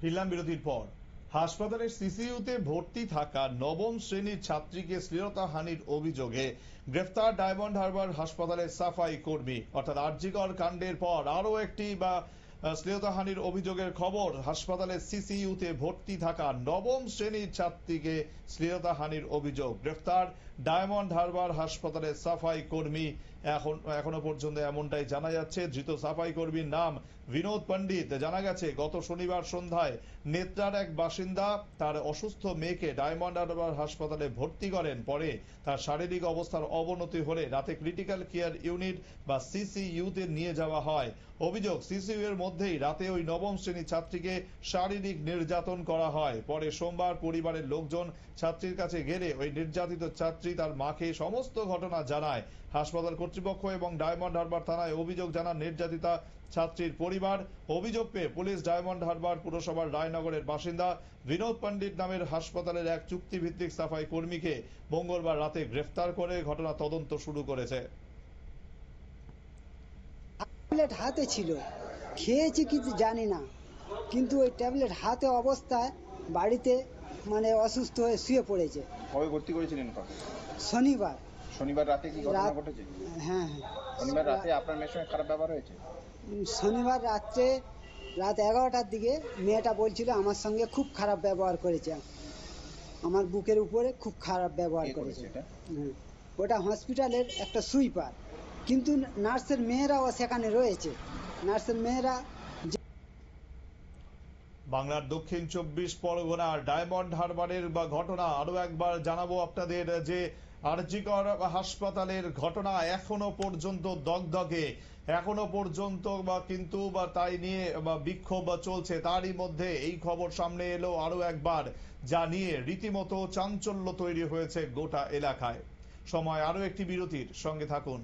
ফিরলাম বিরতির পর, হাসপাতালের সিসিইউতে ভর্তি থাকা নবম শ্রেণির ছাত্রীকে শ্লীলতাহানির অভিযোগে গ্রেফতার ডায়মন্ড হারবার হাসপাতালের সাফাই কর্মী, অর্থাৎ আরজিকর কাণ্ডের পর আরও একটি বা শ্লীলতাহানির অভিযোগের খবর হাসপাতালের সিসিইউতে ভর্তি থাকা নবম শ্রেণির ছাত্রীকে শ্লীলতাহানির অভিযোগ। গ্রেফতার ডায়মন্ড হারবার হাসপাতালের সাফাই কর্মী। এখন, এখনও পর্যন্ত এমনটাই জানা যাচ্ছে। ধৃত সাফাই কর্মীর নাম বিনোদ পণ্ডিত। জানা গেছে, গত শনিবার সন্ধ্যায় নেত্রার এক বাসিন্দা তার অসুস্থ মেয়েকে ডায়মন্ড হারবার হাসপাতালে ভর্তি করেন। পরে তার শারীরিক অবস্থার অবনতি হলে রাতে ক্রিটিক্যাল কেয়ার ইউনিট বা সিসিইউতে নিয়ে যাওয়া হয়। অভিযোগ সিসিইউ এর মধ্যেই রাতে ওই নবম শ্রেণির ছাত্রীকে শারীরিক নির্যাতন করা হয়। পরে সোমবার পরিবারের লোকজন ছাত্রীর কাছে গেলে ওই নির্যাতিত ছাত্রী তার মাকে সমস্ত ঘটনা জানায়। হাসপাতাল কর্তৃপক্ষ এবং ডায়মন্ড হারবার থানায় অভিযোগ জানান নির্যাতিতা ছাত্রীর পরিবার। অভিযোগ পেয়ে পুলিশ ডায়মন্ড হারবার পুরসভার রায়নগরের বাসিন্দা বিনোদ পণ্ডিত নামের হাসপাতালের এক চুক্তিভিত্তিক সাফাই কর্মীকে মঙ্গলবার রাতে গ্রেফতার করে ঘটনা তদন্ত শুরু করেছে। হাতে ছিল। খেয়েছি কিছু জানি না। কিন্তু ওই ট্যাবলেট হাতে অবস্থায় বাড়িতে মানে অসুস্থ হয়ে শুয়ে পড়েছে। কবে ভর্তি করেছিলেন কবে শনিবার। শনিবার রাতে কি ঘটনা ঘটেছে? হ্যাঁ হ্যাঁ। শনিবার রাতে আপনার মেয়ের সঙ্গে খারাপ ব্যবহার হয়েছে? শনিবার রাত্রে রাত এগারোটার দিকে মেয়েটা বলছিল আমার সঙ্গে খুব খারাপ ব্যবহার করেছে। আমার বুকের উপরে খুব খারাপ ব্যবহার করেছে। ওটা হসপিটালের একটা সুইপার। কিন্তু নার্সের মেয়েরাও সেখানে রয়েছে। নার্সের মেয়েরা বাংলার দক্ষিণ চব্বিশ পরগনার ডায়মন্ড হারবারের বা ঘটনা আরও একবার জানাব আপনাদের যে আরজিকর হাসপাতালের ঘটনা এখনও পর্যন্ত দগদগে, এখনও পর্যন্ত বা কিন্তু বা তাই নিয়ে বা বিক্ষোভ চলছে, তারই মধ্যে এই খবর সামনে এলো আরও একবার, যা নিয়ে রীতিমতো চাঞ্চল্য তৈরি হয়েছে গোটা এলাকায়। সময় আরও একটি বিরতির, সঙ্গে থাকুন।